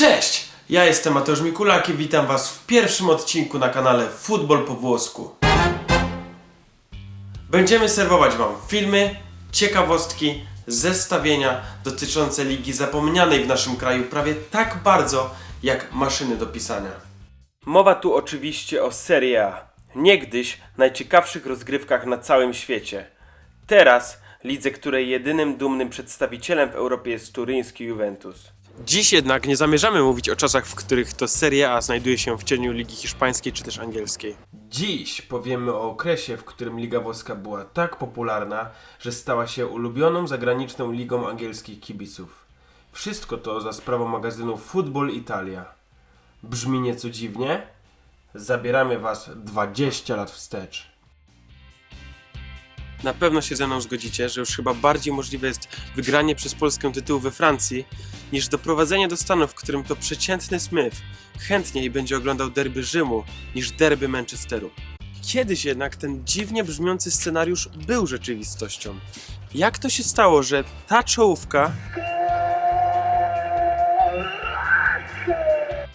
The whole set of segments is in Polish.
Cześć! Ja jestem Mateusz Mikulak i witam Was w pierwszym odcinku na kanale Futbol po włosku. Będziemy serwować Wam filmy, ciekawostki, zestawienia dotyczące ligi zapomnianej w naszym kraju prawie tak bardzo jak maszyny do pisania. Mowa tu oczywiście o Serie A. Niegdyś najciekawszych rozgrywkach na całym świecie. Teraz lidze, której jedynym dumnym przedstawicielem w Europie jest turyński Juventus. Dziś jednak nie zamierzamy mówić o czasach, w których to Serie A znajduje się w cieniu Ligi Hiszpańskiej czy też angielskiej. Dziś powiemy o okresie, w którym Liga Włoska była tak popularna, że stała się ulubioną zagraniczną ligą angielskich kibiców. Wszystko to za sprawą magazynu Football Italia. Brzmi nieco dziwnie? Zabieramy Was 20 lat wstecz. Na pewno się ze mną zgodzicie, że już chyba bardziej możliwe jest wygranie przez Polskę tytułu we Francji, niż doprowadzenie do stanu, w którym to przeciętny Smith chętniej będzie oglądał derby Rzymu niż derby Manchesteru. Kiedyś jednak ten dziwnie brzmiący scenariusz był rzeczywistością. Jak to się stało, że ta czołówka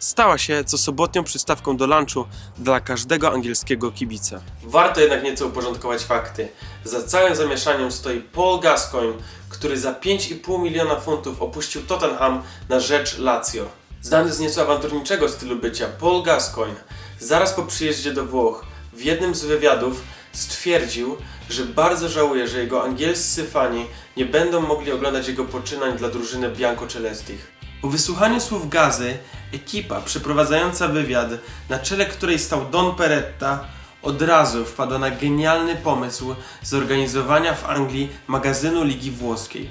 stała się co sobotnią przystawką do lunchu dla każdego angielskiego kibica. Warto jednak nieco uporządkować fakty. Za całym zamieszaniem stoi Paul Gascoigne, który za 5,5 miliona funtów opuścił Tottenham na rzecz Lazio. Znany z nieco awanturniczego stylu bycia, Paul Gascoigne zaraz po przyjeździe do Włoch w jednym z wywiadów stwierdził, że bardzo żałuje, że jego angielscy fani nie będą mogli oglądać jego poczynań dla drużyny Bianco Celestich. Po wysłuchaniu słów Gazy, ekipa przeprowadzająca wywiad, na czele której stał Don Peretta, od razu wpadła na genialny pomysł zorganizowania w Anglii magazynu Ligi Włoskiej.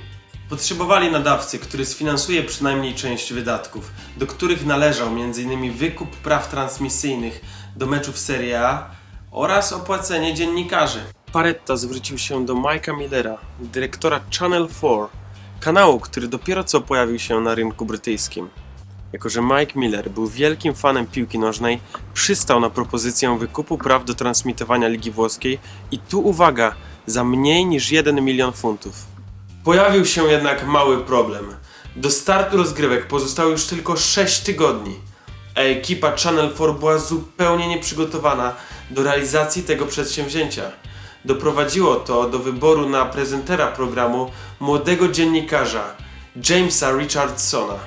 Potrzebowali nadawcy, który sfinansuje przynajmniej część wydatków, do których należał m.in. wykup praw transmisyjnych do meczów Serie A oraz opłacenie dziennikarzy. Paretta zwrócił się do Mike'a Millera, dyrektora Channel 4, kanału, który dopiero co pojawił się na rynku brytyjskim. Jako, że Mike Miller był wielkim fanem piłki nożnej, przystał na propozycję wykupu praw do transmitowania Ligi Włoskiej i tu uwaga, za mniej niż 1 milion funtów. Pojawił się jednak mały problem. Do startu rozgrywek pozostało już tylko 6 tygodni, a ekipa Channel 4 była zupełnie nieprzygotowana do realizacji tego przedsięwzięcia. Doprowadziło to do wyboru na prezentera programu młodego dziennikarza Jamesa Richardsona.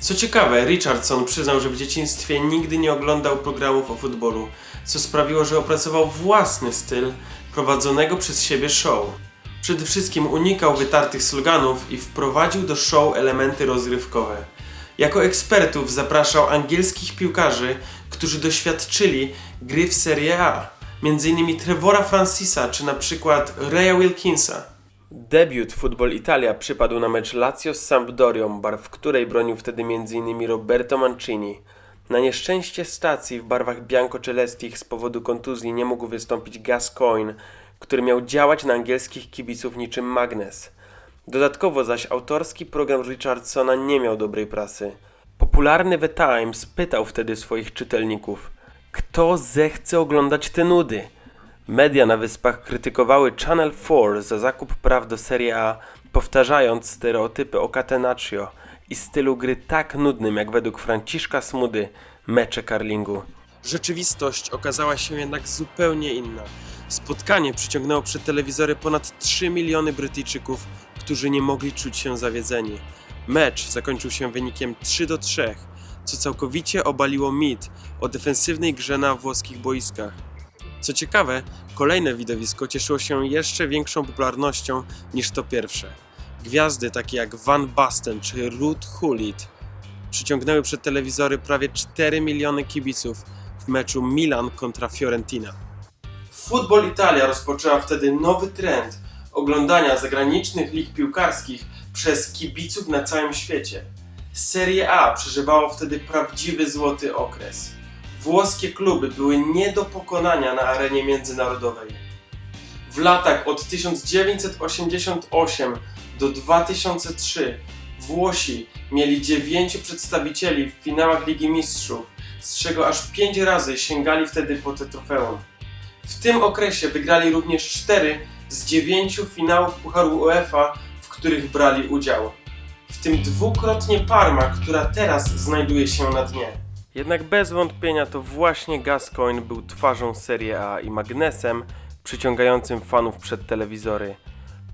Co ciekawe, Richardson przyznał, że w dzieciństwie nigdy nie oglądał programów o futbolu, co sprawiło, że opracował własny styl prowadzonego przez siebie show. Przede wszystkim unikał wytartych sloganów i wprowadził do show elementy rozrywkowe. Jako ekspertów zapraszał angielskich piłkarzy, którzy doświadczyli gry w Serie A, m.in. Trevora Francisa czy na przykład Raya Wilkinsa. Debiut Football Italia przypadł na mecz Lazio z Sampdorią, barw której bronił wtedy m.in. Roberto Mancini. Na nieszczęście stacji w barwach bianco-celestich z powodu kontuzji nie mógł wystąpić Gascoigne, który miał działać na angielskich kibiców niczym magnes. Dodatkowo zaś autorski program Richardsona nie miał dobrej prasy. Popularny The Times pytał wtedy swoich czytelników, kto zechce oglądać te nudy? Media na wyspach krytykowały Channel 4 za zakup praw do Serie A, powtarzając stereotypy o catenaccio i stylu gry tak nudnym jak według Franciszka Smudy mecze karlingu. Rzeczywistość okazała się jednak zupełnie inna. Spotkanie przyciągnęło przed telewizory ponad 3 miliony Brytyjczyków, którzy nie mogli czuć się zawiedzeni. Mecz zakończył się wynikiem 3 do 3, co całkowicie obaliło mit o defensywnej grze na włoskich boiskach. Co ciekawe, kolejne widowisko cieszyło się jeszcze większą popularnością niż to pierwsze. Gwiazdy takie jak Van Basten czy Ruth Hullit przyciągnęły przed telewizory prawie 4 miliony kibiców w meczu Milan kontra Fiorentina. Football Italia rozpoczęła wtedy nowy trend oglądania zagranicznych lig piłkarskich przez kibiców na całym świecie. Serie A przeżywało wtedy prawdziwy złoty okres. Włoskie kluby były nie do pokonania na arenie międzynarodowej. W latach od 1988 do 2003 Włosi mieli dziewięciu przedstawicieli w finałach Ligi Mistrzów, z czego aż pięć razy sięgali wtedy po te trofeum. W tym okresie wygrali również cztery z dziewięciu finałów Pucharu UEFA, w których brali udział. W tym dwukrotnie Parma, która teraz znajduje się na dnie. Jednak bez wątpienia to właśnie Gascoigne był twarzą Serie A i magnesem przyciągającym fanów przed telewizory.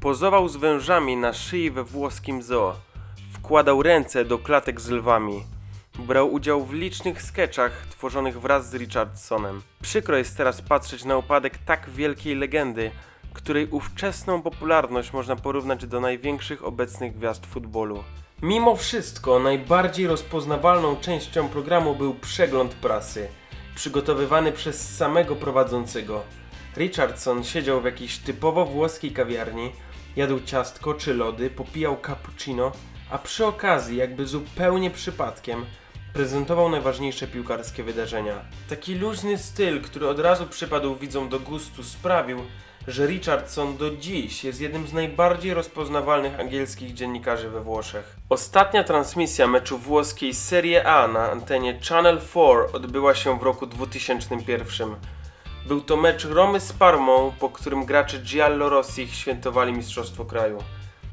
Pozował z wężami na szyi we włoskim zoo. Wkładał ręce do klatek z lwami. Brał udział w licznych sketchach tworzonych wraz z Richardsonem. Przykro jest teraz patrzeć na upadek tak wielkiej legendy, której ówczesną popularność można porównać do największych obecnych gwiazd futbolu. Mimo wszystko, najbardziej rozpoznawalną częścią programu był przegląd prasy, przygotowywany przez samego prowadzącego. Richardson siedział w jakiejś typowo włoskiej kawiarni, jadł ciastko czy lody, popijał cappuccino, a przy okazji, jakby zupełnie przypadkiem, prezentował najważniejsze piłkarskie wydarzenia. Taki luźny styl, który od razu przypadł widzom do gustu, sprawił, że Richardson do dziś jest jednym z najbardziej rozpoznawalnych angielskich dziennikarzy we Włoszech. Ostatnia transmisja meczu włoskiej Serie A na antenie Channel 4 odbyła się w roku 2001. Był to mecz Romy z Parmą, po którym gracze Giallo Rossi świętowali Mistrzostwo Kraju.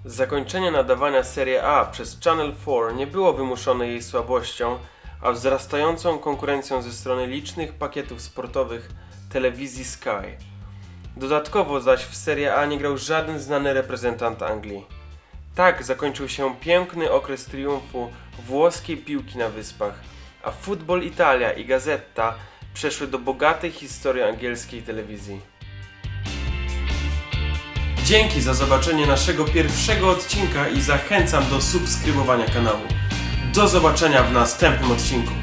Zakończenie nadawania Serie A przez Channel 4 nie było wymuszone jej słabością, a wzrastającą konkurencją ze strony licznych pakietów sportowych telewizji Sky. Dodatkowo zaś w Serie A nie grał żaden znany reprezentant Anglii. Tak zakończył się piękny okres triumfu włoskiej piłki na wyspach, a Football Italia i Gazetta przeszły do bogatej historii angielskiej telewizji. Dzięki za zobaczenie naszego pierwszego odcinka i zachęcam do subskrybowania kanału. Do zobaczenia w następnym odcinku.